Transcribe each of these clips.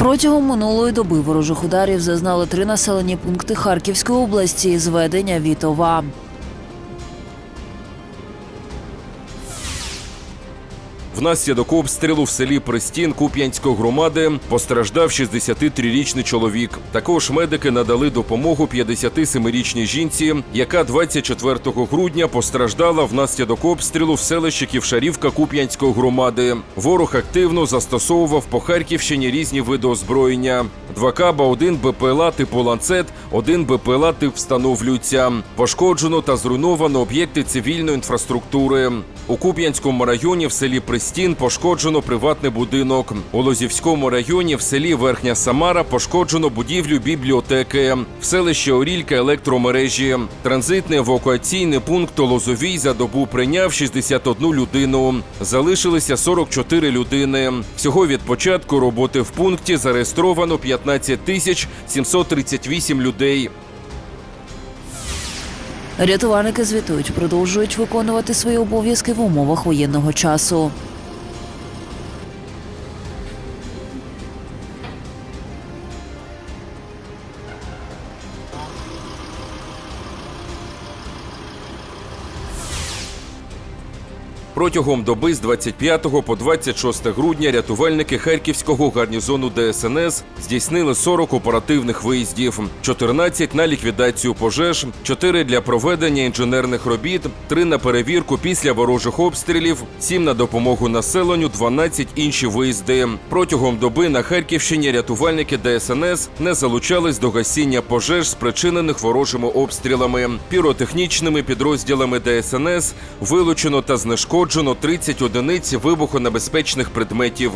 Протягом минулої доби ворожих ударів зазнали три населені пункти Харківської області з ведення Вітова. Внаслідок обстрілу в селі Пристін Куп'янської громади постраждав 63-річний чоловік. Також медики надали допомогу 57-річній жінці, яка 24 грудня постраждала внаслідок обстрілу в селищі Ківшарівка Куп'янської громади. Ворог активно застосовував по Харківщині різні види озброєння. Два каба, один БПЛА типу ланцет, один БПЛА тип встановлюються. Пошкоджено та зруйновано об'єкти цивільної інфраструктури. У Куп'янському районі в селі Пристін пошкоджено приватний будинок. У Лозівському районі в селі Верхня Самара пошкоджено будівлю бібліотеки. В селищі Орілька електромережі. Транзитний евакуаційний пункт Лозовій за добу прийняв 61 людину. Залишилися 44 людини. Всього від початку роботи в пункті зареєстровано 15 тисяч 738 людей. Рятувальники звітують, продовжують виконувати свої обов'язки в умовах воєнного часу. Протягом доби з 25 по 26 грудня рятувальники Харківського гарнізону ДСНС здійснили 40 оперативних виїздів, 14 на ліквідацію пожеж, 4 для проведення інженерних робіт, 3 на перевірку після ворожих обстрілів, 7 на допомогу населенню, 12 інші виїзди. Протягом доби на Харківщині рятувальники ДСНС не залучались до гасіння пожеж, спричинених ворожими обстрілами. Піротехнічними підрозділами ДСНС вилучено та знешкоджено 30 одиниць вибухонебезпечних предметів.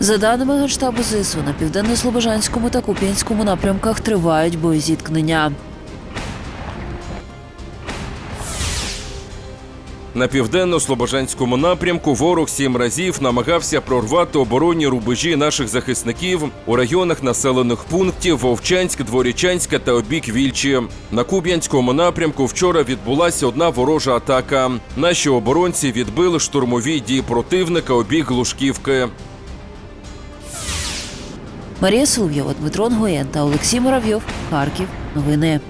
За даними Генштабу ЗСУ, на південно-слобожанському та Куп'янському напрямках тривають боєзіткнення. На південно-слобожанському напрямку ворог сім разів намагався прорвати оборонні рубежі наших захисників у районах населених пунктів Вовчанськ, Дворічанська та Обік Вільчі. На Куб'янському напрямку вчора відбулася одна ворожа атака. Наші оборонці відбили штурмові дії противника обік Глушківки. Марія Соловйова, Дмитро Нгоєн та Олексій Муравйов. Харків. Новини.